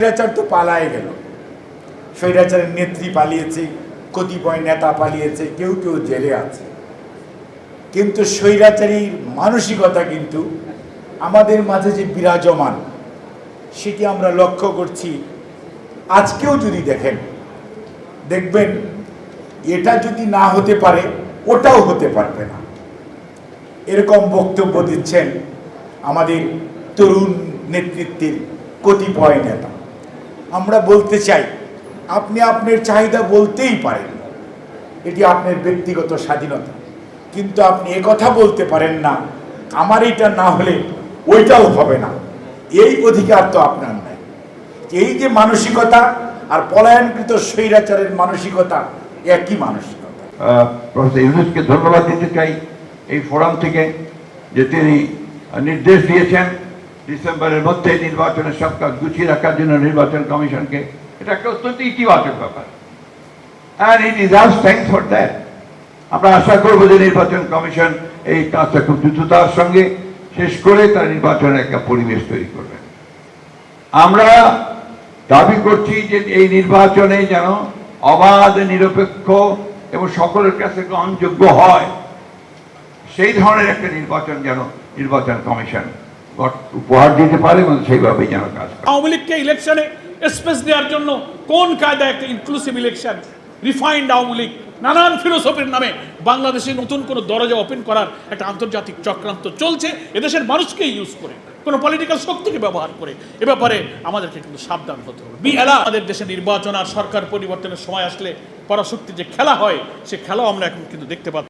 স্বৈরাচার তো পালায় গেল। স্বৈরাচারের নেত্রী পালিয়েছে, কতিপয় নেতা পালিয়েছে, কেউ কেউ জেলে আছে। কিন্তু স্বৈরাচারীর মানসিকতা কিন্তু আমাদের মাঝে যে বিরাজমান, সেটি আমরা লক্ষ্য করছি। আজকেও যদি দেখেন, দেখবেন, এটা যদি না হতে পারে, ওটাও হতে পারবে না। এরকম বক্তব্য দিচ্ছেন আমাদের তরুণ নেতৃত্বের কতিপয় নেতা। আমরা বলতে চাই, আপনি আপনার চাহিদা বলতেই পারেন। এটি আপনার ব্যক্তিগত স্বাধীনতা। কিন্তু আপনি কথা বলতে পারেন না, আমার এটা না হলে ওইটাও হবে না। এই অধিকার তো আপনার নাই। এই যে মানসিকতা আর পলায়নকৃত স্বৈরাচারের মানসিকতা, একই মানসিকতা। ইউনুসকে ধন্যবাদ দিতে চাই এই ফোরাম থেকে যে তিনি নির্দেশ দিয়েছেন। ডিসেম্বরের মধ্যে নির্বাচনের সব কাজ গুছিয়ে রাখার জন্য নির্বাচন কমিশনকে এটা একটা অত্যন্ত ইতিবাচক ব্যাপার। And it is us thank for that আমরা আশা করব যে নির্বাচন কমিশন এই কাজটা খুব দ্রুততার সঙ্গে শেষ করে তার নির্বাচনের একটা পরিবেশ তৈরি করবে। আমরা দাবি করছি যে এই নির্বাচনে যেন অবাধ, নিরপেক্ষ এবং সকলের কাছে গ্রহণযোগ্য হয়, সেই ধরনের একটা নির্বাচন যেন নির্বাচন কমিশন উপহার দিতে পারে, এবং সেইভাবেই যেন কাজ আওয়ামী লীগকে ইলেকশনে স্পেস দেওয়ার জন্য কোন কায়দা একটা inclusive election refined Awami League, নানান ফিলোসফির নামে বাংলাদেশে নতুন কোনো দরজা ওপেন করার একটা আন্তর্জাতিক চক্রান্ত চলছে, এদেশের মানুষকে ইউজ করে, কোনো পলিটিক্যাল শক্তিকে ব্যবহার করে। এ ব্যাপারে আমাদেরকে কিন্তু সাবধান হতে হবে। আমাদের দেশে নির্বাচন আর সরকার পরিবর্তনের সময় আসলে পরাশক্তি যে খেলা হয়, সে খেলাও আমরা এখন কিন্তু দেখতে পাচ্ছি।